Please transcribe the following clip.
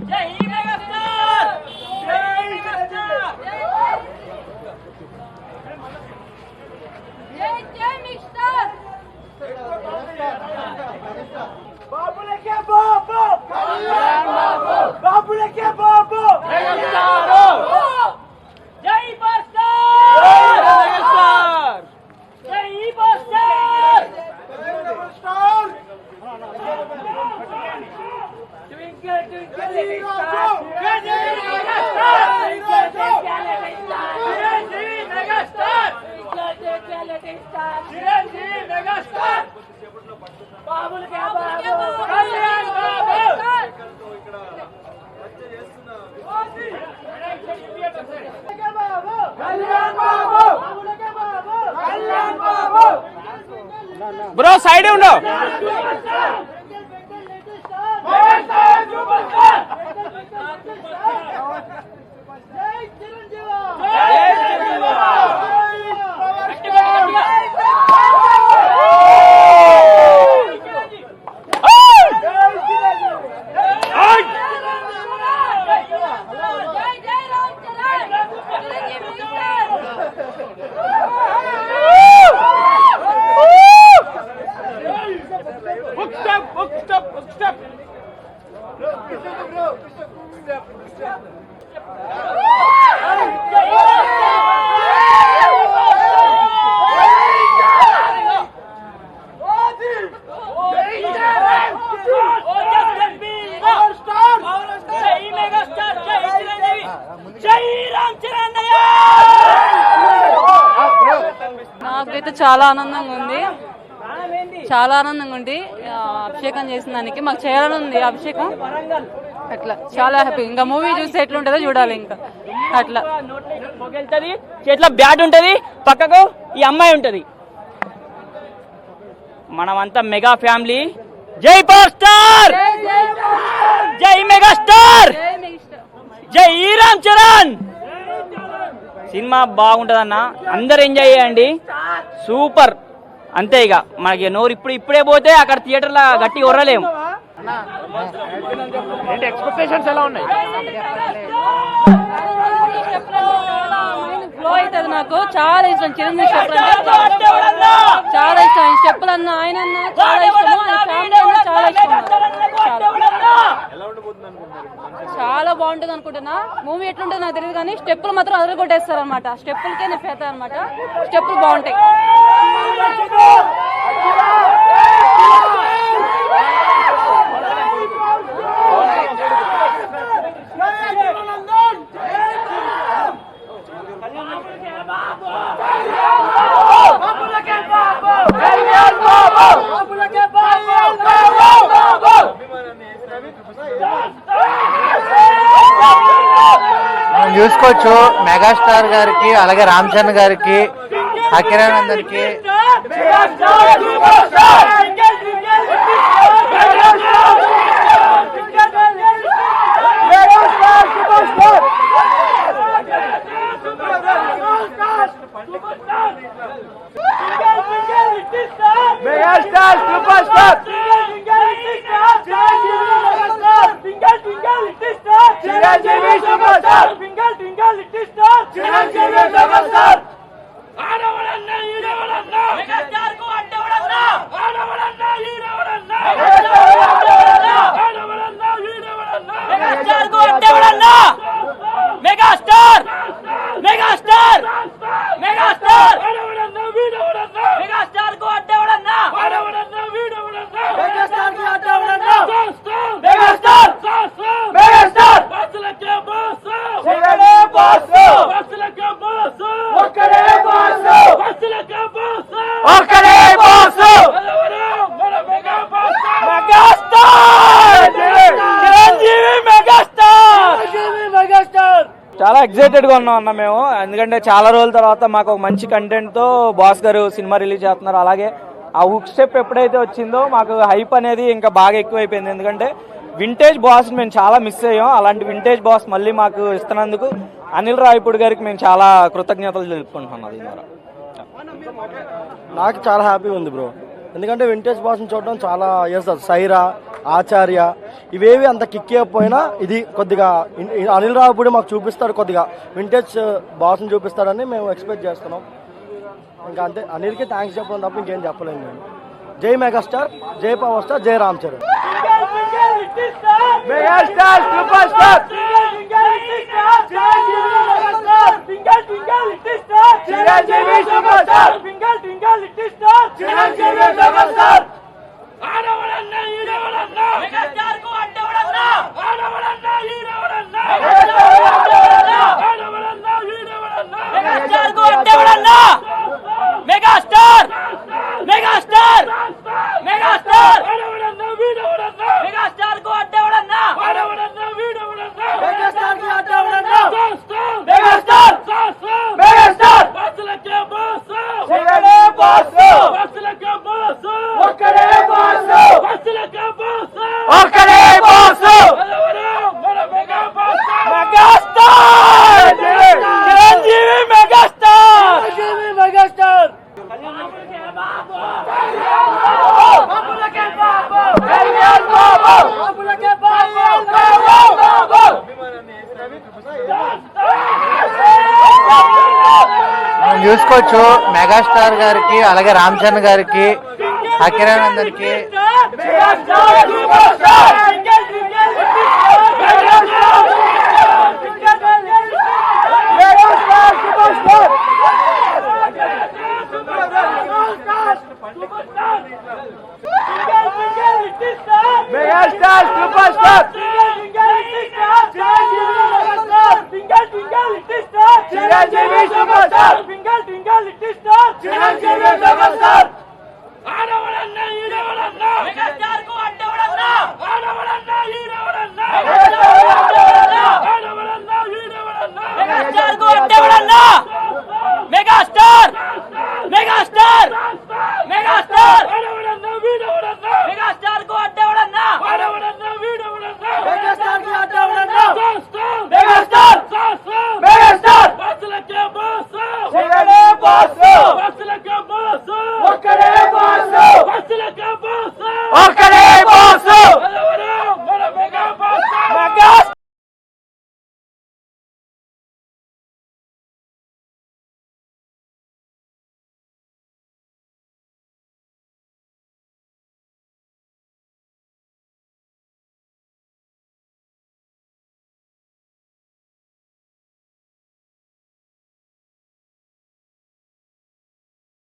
జై megastar bro సైడే ఉండవు మెగాస్టార్ సూపర్ స్టార్ జై చిరంజీవి జై చిరంజీవి జై జై రామ్ చరణ్ చిరంజీవి మిస్టర్ ఒక స్టెప్ ఒక స్టెప్ ఒక స్టెప్ జై రామ్ చరణ్ నాకైతే చాలా ఆనందంగా ఉంది చాలా ఆనందంగా ఉంది అభిషేకం చేసిన దానికి మాకు చేయాలని ఉంది అభిషేకం. అట్లా చాలా హ్యాపీ. ఇంకా మూవీ చూస్తే ఎట్లుంటుందో చూడాలి ఇంకా. అట్లా. వెళ్తుంది చేతిలో బ్యాట్ ఉంటది పక్కకు ఈ అమ్మాయి ఉంటది. మనమంతా మెగా ఫ్యామిలీ. జై పవర్ స్టార్! జై మెగా స్టార్! జై రామ్ చరణ్! సినిమా బాగుంటదన్న అందరు ఎంజాయ్ చేయండి. సూపర్! అంతే ఇక. మనకి నోరు ఇప్పుడు ఇప్పుడే పోతే అక్కడ థియేటర్లో గట్టి కొర్రలేము ఏంటి ఎక్స్పెక్టేషన్స్ ఎలా ఉన్నాయి? ఫ్లో అవుతుంది నాకు. చాలా ఇష్టం. చిరంజీవి చాలా ఇష్టం. అన్న ఆయన చాలా ఇష్టము ఆయన ఫ్యామిలీ అన్న చాలా ఇష్టం నాకు. చాలా. చాలా బాగుంటుంది అనుకుంటున్నా. మూవీ ఎట్లుంటుంది నాకు తెలియదు కానీ స్టెప్పులు మాత్రం అదలు కొట్టేస్తారు అనమాట స్టెప్పులకే నేను పెడతాను అనమాట స్టెప్పులు బాగుంటాయి. చూసుకోవచ్చు. మెగాస్టార్ గారికి అలాగే రామ్ చరణ్ గారికి అకిరానందన్కి megastar super star Chiranjeevi super star Chiranjeevi super star आडवळांना చాలా ఎక్సైటెడ్గా ఉన్నాం అన్న మేము. ఎందుకంటే చాలా రోజుల తర్వాత మాకు ఒక మంచి కంటెంట్తో బాస్ గారు సినిమా రిలీజ్ చేస్తున్నారు. అలాగే ఆ హుక్ స్టెప్ ఎప్పుడైతే వచ్చిందో మాకు హైప్ అనేది ఇంకా బాగా ఎక్కువైపోయింది. ఎందుకంటే వింటేజ్ బాస్ మేము చాలా మిస్ అయ్యాం. అలాంటి వింటేజ్ బాస్ మళ్ళీ మాకు ఇస్తున్నందుకు అనిల్ రాయపూడి గారికి మేము చాలా కృతజ్ఞతలు తెలుపుకుంటున్నాం ద్వారా నాకు చాలా హ్యాపీ ఉంది బ్రో ఎందుకంటే వింటేజ్ బాస్ని చూడడం చాలా ఇయర్స్ సైరా ఆచార్య ఇవేవి అంత కిక్ ఇవ్వకపోయినా ఇది కొద్దిగా అనిల్ రావుపూడి మాకు చూపిస్తాడు కొద్దిగా. వింటేజ్ బాస్ని చూపిస్తాడని మేము ఎక్స్పెక్ట్ చేస్తున్నాం. ఇంకా అంతే. అనిల్కి థ్యాంక్స్ చెప్పడం తప్ప ఇంకేం చెప్పలేము నేను జై మెగాస్టార్ జై పవర్ స్టార్ జై Ram Charan. Megastar super star. Chiranjeevi super star Chiranjeevi megastar megastar మెగాస్టార్కు అడ్డేవడన్నా మెగాస్టార్ మెగాస్టార్ చిరనే బాస్ ఒక్కడే బాస్ ఒక్కడే boss megastar Chiranjeevi megastar Chiranjeevi megastar మనం చూసుకోవచ్చు మెగాస్టార్ గారికి అలాగే రామ్ చరణ్ గారికి అఖిరానందన్కి megastar super star Chiranjeevi super star Chiranjeevi super star మెగాస్టార్కు అడ్డేవడన్నా మెగాస్టార్కు అడ్డేవడన్నా మెగాస్టార్ మెగాస్టార్ మెగాస్టార్ మెగాస్టార్కు అడ్డేవడన్నా మెగాస్టార్కి అడ్డేవడన్నా మెగాస్టార్ మెగాస్టార్ చిరనే బాస్ ఒక్కడే బాస్